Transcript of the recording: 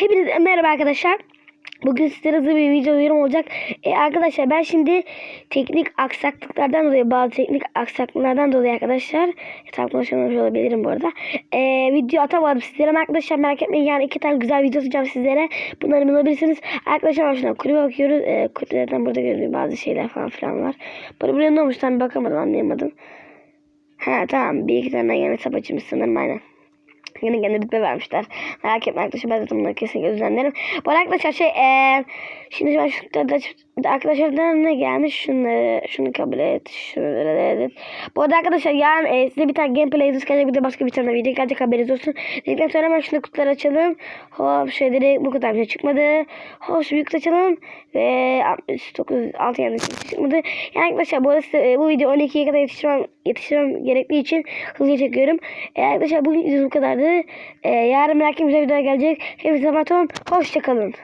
Hepinize merhaba arkadaşlar. Bugün sizlere hızlı bir video yorum olacak. E, arkadaşlar ben şimdi teknik aksaklıklardan dolayı bazı teknik aksaklıklardan dolayı arkadaşlar tam konuşamamış olabilirim bu arada. E, video atamadım sizlere arkadaşlar merak etmeyin yani iki tane güzel video atacağım sizlere. Bunları bulabilirsiniz. Arkadaşlar şuna kulübe bakıyoruz. E, kulübeden burada gördüğüm bazı şeyler falan filan var. Böyle buraya ne olmuş tam bakamadım anlayamadım. Ha tamam bir iki tane yeni hesap açmış sanırım aynen. Yine gene rütbe vermişler. Merak etme arkadaşlar ben de bunları kesinlikle düzenlerim. Bu arkadaşlar şey eee şimdi ben şunları da ne gelmiş şunları şunu kabul et şunları et. Bu arada arkadaşlar yarın e, size bir tane gameplay yazısı gelecek bir de başka bir tane video gelecek haberiniz olsun. Dedikten sonra hemen şunu kutuları açalım. Hop şeyleri bu kadar bir şey çıkmadı. Hop şu büyük açalım. Ve 69 6 yani çıkmadı. Yani arkadaşlar bu, arada, size, e, bu video 12'ye kadar yetiştirmem, yetiştirmem gerektiği için hızlıca çekiyorum. E, arkadaşlar bu video bu kadardı. E, yarın merak güzel videolar gelecek. Hepinize olun. Hoşçakalın.